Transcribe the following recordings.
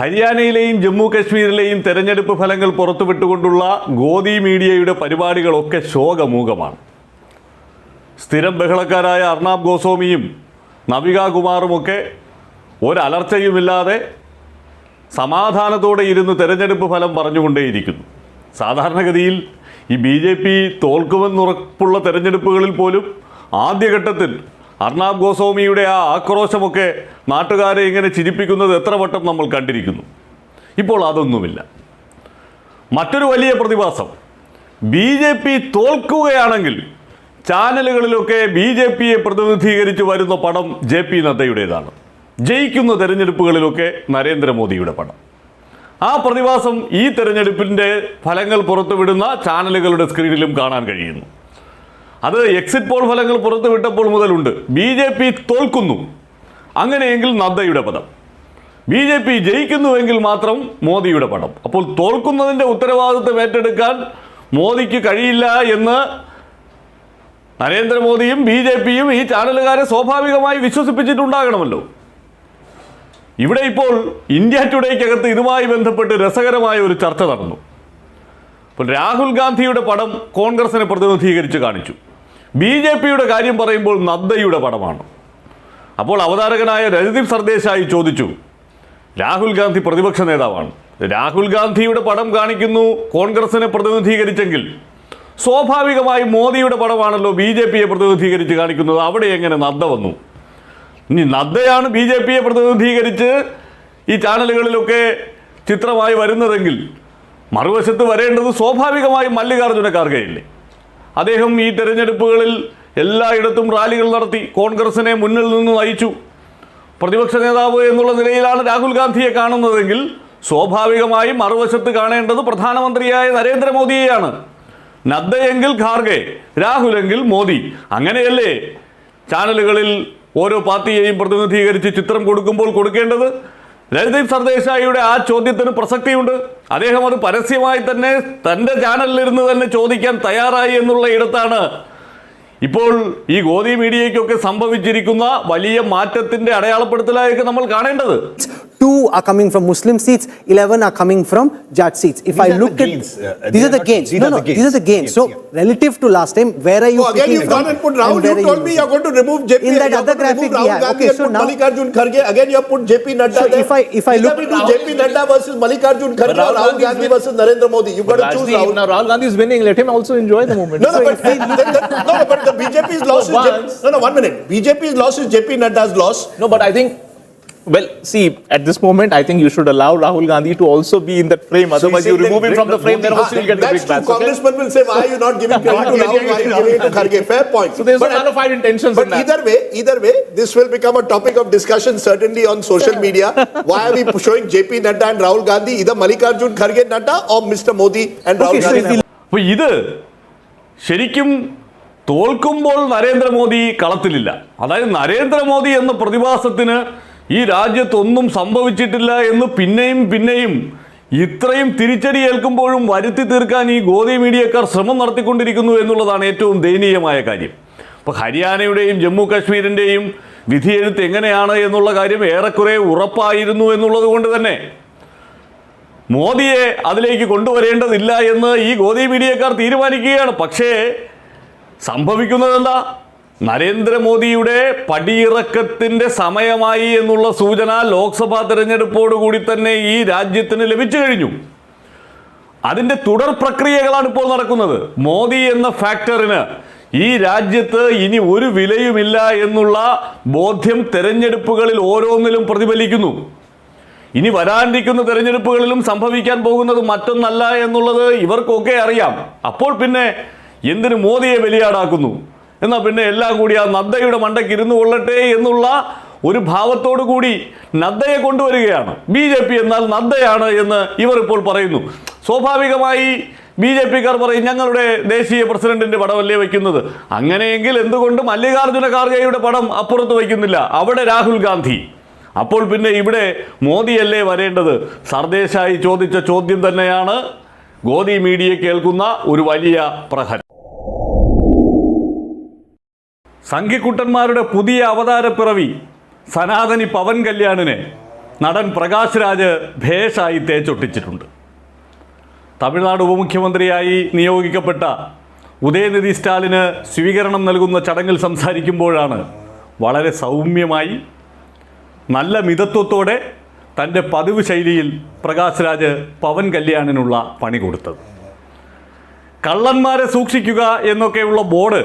ഹരിയാനയിലെയും ജമ്മു കശ്മീരിലെയും തെരഞ്ഞെടുപ്പ് ഫലങ്ങൾ പുറത്തുവിട്ടുകൊണ്ടുള്ള ഗോദി മീഡിയയുടെ പരിപാടികളൊക്കെ ശോകമൂകമാണ്. സ്ഥിരം ബഹളക്കാരായ അർണാബ് ഗോസ്വാമിയും നവിക കുമാറുമൊക്കെ ഒരലർച്ചയുമില്ലാതെ സമാധാനത്തോടെ ഇരുന്ന് തെരഞ്ഞെടുപ്പ് ഫലം പറഞ്ഞുകൊണ്ടേയിരിക്കുന്നു. സാധാരണഗതിയിൽ ഈ ബി ജെ പി തോൽക്കുമെന്നുറപ്പുള്ള തെരഞ്ഞെടുപ്പുകളിൽ പോലും ആദ്യഘട്ടത്തിൽ അർണാബ് ഗോസ്വാമിയുടെ ആ ആക്രോശമൊക്കെ നാട്ടുകാരെ ഇങ്ങനെ ചിരിപ്പിക്കുന്നത് എത്ര വട്ടം നമ്മൾ കണ്ടിരിക്കുന്നു. ഇപ്പോൾ അതൊന്നുമില്ല. മറ്റൊരു വലിയ പ്രതിഭാസം. ബി ജെ പി തോൽക്കുകയാണെങ്കിൽ ചാനലുകളിലൊക്കെ ബി ജെ പിയെ പ്രതിനിധീകരിച്ച് വരുന്ന പടം ജെ പി നദ്ദയുടേതാണ്. ജയിക്കുന്ന തെരഞ്ഞെടുപ്പുകളിലൊക്കെ നരേന്ദ്രമോദിയുടെ പടം. ആ പ്രതിഭാസം ഈ തെരഞ്ഞെടുപ്പിന്റെ ഫലങ്ങൾ പുറത്തുവിടുന്ന ചാനലുകളുടെ സ്ക്രീനിലും കാണാൻ കഴിയുന്നു. അത് എക്സിറ്റ് പോൾ ഫലങ്ങൾ പുറത്തുവിട്ടപ്പോൾ മുതലുണ്ട്. ബി ജെ പി തോൽക്കുന്നു. അങ്ങനെയെങ്കിൽ നദ്ദയുടെ പദം. ബി ജെ പി ജയിക്കുന്നുവെങ്കിൽ മാത്രം മോദിയുടെ പടം അപ്പോൾ തോൽക്കുന്നതിന്റെ ഉത്തരവാദിത്വം ഏറ്റെടുക്കാൻ മോദിക്ക് കഴിയില്ല എന്ന് നരേന്ദ്രമോദിയും ബി ജെ പിയും ഈ ചാനലുകാരെ സ്വാഭാവികമായി വിശ്വസിപ്പിച്ചിട്ടുണ്ടാകണമല്ലോ. ഇവിടെ ഇപ്പോൾ ഇന്ത്യ ടുഡേക്കകത്ത് ഇതുമായി ബന്ധപ്പെട്ട് രസകരമായ ഒരു ചർച്ച നടന്നു. അപ്പോൾ രാഹുൽ ഗാന്ധിയുടെ പടം കോൺഗ്രസിനെ പ്രതിനിധീകരിച്ച് കാണിച്ചു. ബി ജെ പിയുടെ കാര്യം പറയുമ്പോൾ നദ്ദയുടെ പടമാണ്. അപ്പോൾ അവതാരകനായ രജദീപ് സർദേശായി ചോദിച്ചു രാഹുൽ ഗാന്ധി പ്രതിപക്ഷ നേതാവാണ്. രാഹുൽ ഗാന്ധിയുടെ പടം കാണിക്കുന്നു കോൺഗ്രസിനെ പ്രതിനിധീകരിച്ചെങ്കിൽ. സ്വാഭാവികമായി മോദിയുടെ പടമാണല്ലോ ബി ജെ പിയെ പ്രതിനിധീകരിച്ച് കാണിക്കുന്നത്. അവിടെ എങ്ങനെ നദ്ദ വന്നു? ഇനി നദ്ദയാണ് ബി ജെ പിയെ പ്രതിനിധീകരിച്ച് ഈ ചാനലുകളിലൊക്കെ ചിത്രമായി വരുന്നതെങ്കിൽ മറുവശത്ത് വരേണ്ടത് സ്വാഭാവികമായും മല്ലികാർജുന ഖാർഗെയല്ലേ അദ്ദേഹം ഈ തെരഞ്ഞെടുപ്പുകളിൽ എല്ലായിടത്തും റാലികൾ നടത്തി കോൺഗ്രസിനെ മുന്നിൽ നിന്ന് നയിച്ചു. പ്രതിപക്ഷ നേതാവ് എന്നുള്ള നിലയിലാണ് രാഹുൽ ഗാന്ധിയെ കാണുന്നതെങ്കിൽ സ്വാഭാവികമായും മറുവശത്ത് കാണേണ്ടത് പ്രധാനമന്ത്രിയായ നരേന്ദ്രമോദിയെയാണ്. നദ്ദയെങ്കിൽ ഖാർഗെ രാഹുലെങ്കിൽ മോദി. അങ്ങനെയല്ലേ? ചാനലുകളിൽ ഓരോ പാർട്ടിയെയും പ്രതിനിധീകരിച്ച് ചിത്രം കൊടുക്കുമ്പോൾ കൊടുക്കേണ്ടത് രജദീപ് സർദേശായിയുടെ ആ ചോദ്യത്തിന് പ്രസക്തിയുണ്ട്. അദ്ദേഹം അത് പരസ്യമായി തന്നെ തന്റെ ചാനലിലിരുന്ന് തന്നെ ചോദിക്കാൻ തയ്യാറായി എന്നുള്ള ഇടത്താണ്. ഇപ്പോൾ ഈ ഗോദി മീഡിയയ്ക്കൊക്കെ സംഭവിച്ചിരിക്കുന്ന വലിയ മാറ്റത്തിന്റെ അടയാളപ്പെടുത്തലായൊക്കെ നമ്മൾ കാണേണ്ടത്. Two are coming from Muslim seats, 11 are coming from Jat seats. If These I are the look gains, at uh, these these are the gains. these No, no, the gains. these are the gains. Yes, So yeah. relative to last time, where are you? So again, you've gone and put Rahul. and You are told me you're going to remove JP. In that other going graphic Rahul have. Gandhi Okay, and so put now- Mallikarjun Kharge. Again, you have put JP Nadda So there. if I- if I look- we do JP Nadda versus Mallikarjun Kharge or Rahul Rahul Gandhi is Gandhi win- versus Narendra Modi. You've got to choose Rajdeep, Rahul. now Rahul Gandhi is winning. Let him also enjoy the moment. No, no, but no, no, but the BJP's loss is J- no, no. One minute. BJP's loss is JP Nadda's loss. No, but I think. Well, see, at this moment, I think you should allow Rahul Gandhi to also be in that frame. Otherwise, you remove him from the frame, then Ah, also you get the big true. bash. Congressman will say, why are you not giving credit to Rahul? Gandhi? Why are you giving to Kharge? Fair point. So there's But no of fine intentions But in that. either way, either way, this will become a topic of discussion certainly on social media. Why are we showing JP Nadda and Rahul Gandhi, either Mallikarjun Kharge Nadda or Mr. Modi and Rahul Okay, so Gandhi? അപ്പോൾ ഇത് ശരിക്കും തോൽക്കുമ്പോൾ നരേന്ദ്രമോദി കളത്തിലില്ല അതായത് നരേന്ദ്രമോദി എന്ന പ്രതിഭാസത്തിന് ഈ രാജ്യത്തൊന്നും സംഭവിച്ചിട്ടില്ല എന്ന് പിന്നെയും പിന്നെയും ഇത്രയും തിരിച്ചടി ഏൽക്കുമ്പോഴും വരുത്തി തീർക്കാൻ ഈ ഗോദി മീഡിയക്കാർ ശ്രമം നടത്തിക്കൊണ്ടിരിക്കുന്നു എന്നുള്ളതാണ് ഏറ്റവും ദയനീയമായ കാര്യം. അപ്പോൾ ഹരിയാനയുടെയും ജമ്മു കാശ്മീരിന്റെയും വിധിയെഴുത്ത് എങ്ങനെയാണ് എന്നുള്ള കാര്യം ഏറെക്കുറെ ഉറപ്പായിരുന്നു എന്നുള്ളത് കൊണ്ട് തന്നെ മോദിയെ അതിലേക്ക് കൊണ്ടുവരേണ്ടതില്ല എന്ന് ഈ ഗോദി മീഡിയക്കാർ തീരുമാനിക്കുകയാണ്. പക്ഷേ സംഭവിക്കുന്നതെന്താ? നരേന്ദ്രമോദിയുടെ പടിയിറക്കത്തിന്റെ സമയമായി എന്നുള്ള സൂചന ലോക്സഭാ തെരഞ്ഞെടുപ്പോടുകൂടി തന്നെ ഈ രാജ്യത്തിന് ലഭിച്ചു കഴിഞ്ഞു. അതിന്റെ തുടർ പ്രക്രിയകളാണ് ഇപ്പോൾ നടക്കുന്നത്. മോദി എന്ന ഫാക്ടറിന് ഈ രാജ്യത്ത് ഇനി ഒരു വിലയുമില്ല എന്നുള്ള ബോധ്യം തെരഞ്ഞെടുപ്പുകളിൽ ഓരോന്നിലും പ്രതിഫലിക്കുന്നു. ഇനി വരാനിരിക്കുന്ന തെരഞ്ഞെടുപ്പുകളിലും സംഭവിക്കാൻ പോകുന്നത് മറ്റൊന്നല്ല എന്നുള്ളത് ഇവർക്കൊക്കെ അറിയാം. അപ്പോൾ പിന്നെ എന്തിനു മോദിയെ ബലിയാടാക്കുന്നു? എന്നാൽ പിന്നെ എല്ലാം കൂടി ആ നദ്ദയുടെ മണ്ടയ്ക്ക് ഇരുന്ന് കൊള്ളട്ടെ എന്നുള്ള ഒരു ഭാവത്തോടു കൂടി നദ്ദയെ കൊണ്ടുവരികയാണ്. ബി ജെ പി എന്നാൽ നദ്ദയാണ് എന്ന് ഇവർ ഇപ്പോൾ പറയുന്നു. സ്വാഭാവികമായി ബി ജെ പിക്കാർ പറയും ഞങ്ങളുടെ ദേശീയ പ്രസിഡന്റിന്റെ പടമല്ലേ വയ്ക്കുന്നത്? അങ്ങനെയെങ്കിൽ എന്തുകൊണ്ട് മല്ലികാർജുന ഖാർഗെയുടെ പടം അപ്പുറത്ത് വയ്ക്കുന്നില്ല? അവിടെ രാഹുൽ ഗാന്ധി. അപ്പോൾ പിന്നെ ഇവിടെ മോദിയല്ലേ വരേണ്ടത്? സർദേശായി ചോദിച്ച ചോദ്യം തന്നെയാണ് ഗോദി മീഡിയ കേൾക്കുന്ന ഒരു വലിയ പ്രഹരം. സംഘിക്കുട്ടന്മാരുടെ പുതിയ അവതാരപ്പിറവി സനാതനി പവൻ കല്യാണിനെ നടൻ പ്രകാശ് രാജ് ഭേഷായി തേച്ചൊട്ടിച്ചിട്ടുണ്ട്. തമിഴ്നാട് ഉപമുഖ്യമന്ത്രിയായി നിയോഗിക്കപ്പെട്ട ഉദയനിധി സ്റ്റാലിന് സ്വീകരണം നൽകുന്ന ചടങ്ങിൽ സംസാരിക്കുമ്പോഴാണ് വളരെ സൗമ്യമായി നല്ല മിതത്വത്തോടെ തന്റെ പതിവ് ശൈലിയിൽ പ്രകാശ് രാജ് പവൻ കല്യാണിനുള്ള പണി കൊടുത്തത്. കള്ളന്മാരെ സൂക്ഷിക്കുക എന്നൊക്കെയുള്ള ബോർഡ്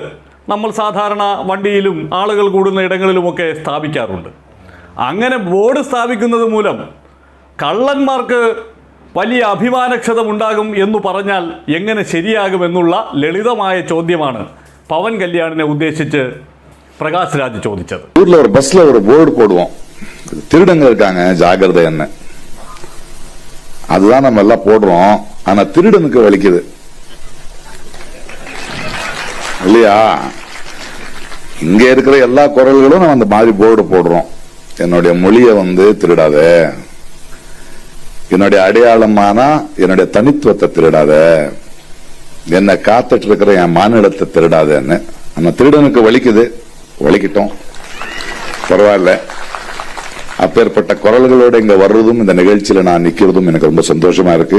നമ്മൾ സാധാരണ വണ്ടിയിലും ആളുകൾ കൂടുന്ന ഇടങ്ങളിലുമൊക്കെ സ്ഥാപിക്കാറുണ്ട് അങ്ങനെ ബോർഡ് സ്ഥാപിക്കുന്നത് മൂലം കള്ളന്മാർക്ക് വലിയ അഭിമാനക്ഷതമുണ്ടാകും എന്ന് പറഞ്ഞാൽ എങ്ങനെ ശരിയാകുമെന്നുള്ള ലളിതമായ ചോദ്യമാണ് പവൻ കല്യാണിനെ ഉദ്ദേശിച്ച് പ്രകാശ് രാജ് ചോദിച്ചത് ஊர்ல ஒரு பஸ்ல ஒரு போர்டு போடுவோம் திருடங்க இருக்காங்க ஜாகிரதைன்னு அதுதான் நம்ம எல்லாம் போடுறோம் ஆனா திருடனுக்கு வலிக்குது இல்லையா இங்க இருக்கிற எல்லா குரல்களும் நம்ம அந்த மாதிரி போர்டு போடுறோம் என்னுடைய மொழியை வந்து திருடாத என்னுடைய அடையாளமான என்னுடைய தனித்துவத்தை திருடாத என்னை காத்துட்டு இருக்கிற என் மானிடத்தை திருடாதேன்னு ஆனா திருடனுக்கு வலிக்குது வலிக்கட்டும் பரவாயில்ல அப்பேற்பட்ட குரல்களோட இங்க வர்றதும் இந்த நிகழ்ச்சியில நான் நிக்கிறதும் எனக்கு ரொம்ப சந்தோஷமா இருக்கு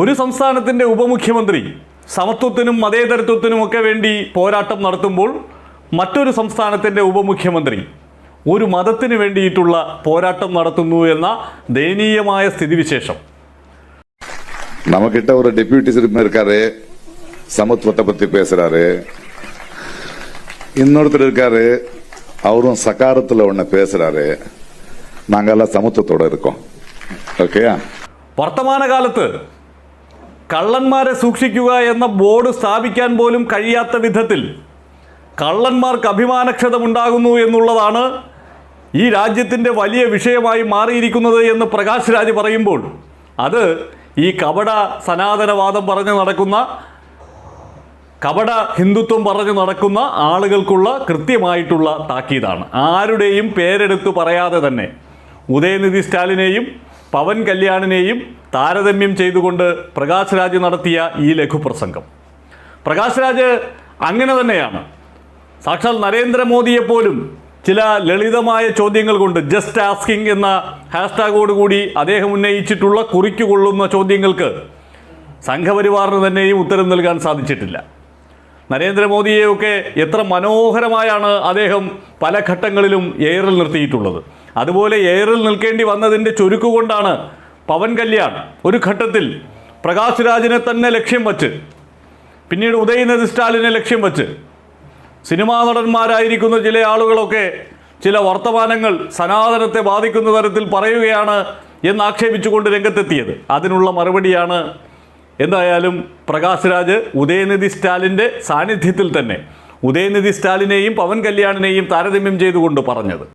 ഒരു സംസ്ഥാനത്തിൻ്റെ ഉപമുഖ്യമന്ത്രി സമത്വത്തിനും മതേതരത്വത്തിനുമൊക്കെ വേണ്ടി പോരാട്ടം നടത്തുമ്പോൾ മറ്റൊരു സംസ്ഥാനത്തിൻ്റെ ഉപമുഖ്യമന്ത്രി ഒരു മതത്തിന് വേണ്ടിയിട്ടുള്ള പോരാട്ടം നടത്തുന്നു എന്ന ദയനീയമായ സ്ഥിതിവിശേഷം நம்ம கிட்ட ஒரு டெபியூட்டி சிறுமி இருக்காரு சமத்துவத்தை பத்தி பேசுறாரு இன்னொருத்தர் இருக்காரு அவரும் சகாரத்துல ஒண்ணு பேசுறாரு நாங்கெல்லாம் சமத்துவத்தோட இருக்கோம் ஓகேயா വർത്തമാനകാലത്ത് കള്ളന്മാരെ സൂക്ഷിക്കുക എന്ന ബോർഡ് സ്ഥാപിക്കാൻ പോലും കഴിയാത്ത വിധത്തിൽ കള്ളന്മാർക്ക് അഭിമാനക്ഷതമുണ്ടാകുന്നു എന്നുള്ളതാണ് ഈ രാജ്യത്തിന്റെ വലിയ വിഷയമായി മാറിയിരിക്കുന്നത് എന്ന് പ്രകാശ് രാജ് പറയുമ്പോൾ അത് ഈ കപട സനാതനവാദം പറഞ്ഞ് നടക്കുന്ന കപട ഹിന്ദുത്വം പറഞ്ഞു നടക്കുന്ന ആളുകൾക്കുള്ള കൃത്യമായിട്ടുള്ള താക്കീതാണ്. ആരുടെയും പേരെടുത്തു പറയാതെ തന്നെ ഉദയനിധി സ്റ്റാലിനെയും പവൻ കല്യാണിനെയും താരതമ്യം ചെയ്തുകൊണ്ട് പ്രകാശ് രാജ് നടത്തിയ ഈ ലഘുപ്രസംഗം. പ്രകാശ് രാജ് അങ്ങനെ തന്നെയാണ്. സാക്ഷാൽ നരേന്ദ്രമോദിയെപ്പോലും ചില ലളിതമായ ചോദ്യങ്ങൾ കൊണ്ട് ജസ്റ്റ് ആസ്കിംഗ് എന്ന ഹാഷ്ടാഗോടുകൂടി അദ്ദേഹം ഉന്നയിച്ചിട്ടുള്ള കുറിക്കുകൊള്ളുന്ന ചോദ്യങ്ങൾക്ക് സംഘപരിവാറിന് തന്നെയും ഉത്തരം നൽകാൻ സാധിച്ചിട്ടില്ല. നരേന്ദ്രമോദിയെയൊക്കെ എത്ര മനോഹരമായാണ് അദ്ദേഹം പല ഘട്ടങ്ങളിലും എയറിൽ നിർത്തിയിട്ടുള്ളത്. അതുപോലെ എയറിൽ നിൽക്കേണ്ടി വന്നതിന്റെ ചുരുക്കുകൊണ്ടാണ് പവൻ കല്യാൺ ഒരു ഘട്ടത്തിൽ പ്രകാശ് രാജിനെ തന്നെ ലക്ഷ്യം വച്ച് പിന്നീട് ഉദയനിധി സ്റ്റാലിനെ ലക്ഷ്യം വച്ച്. സിനിമാ നടന്മാരായിരിക്കുന്ന ചില ആളുകളൊക്കെ ചില വർത്തമാനങ്ങൾ സനാതനത്തെ ബാധിക്കുന്ന തരത്തിൽ പറയുകയാണ് എന്ന് ആക്ഷേപിച്ചുകൊണ്ട് രംഗത്തെത്തിയത്. അതിനുള്ള മറുപടിയാണ് എന്തായാലും പ്രകാശ് രാജ് ഉദയനിധി സ്റ്റാലിന്റെ സാന്നിധ്യത്തിൽ തന്നെ. ഉദയനിധി സ്റ്റാലിനെയും പവൻ കല്യാണിനെയും താരതമ്യം ചെയ്തുകൊണ്ട് പറഞ്ഞത്.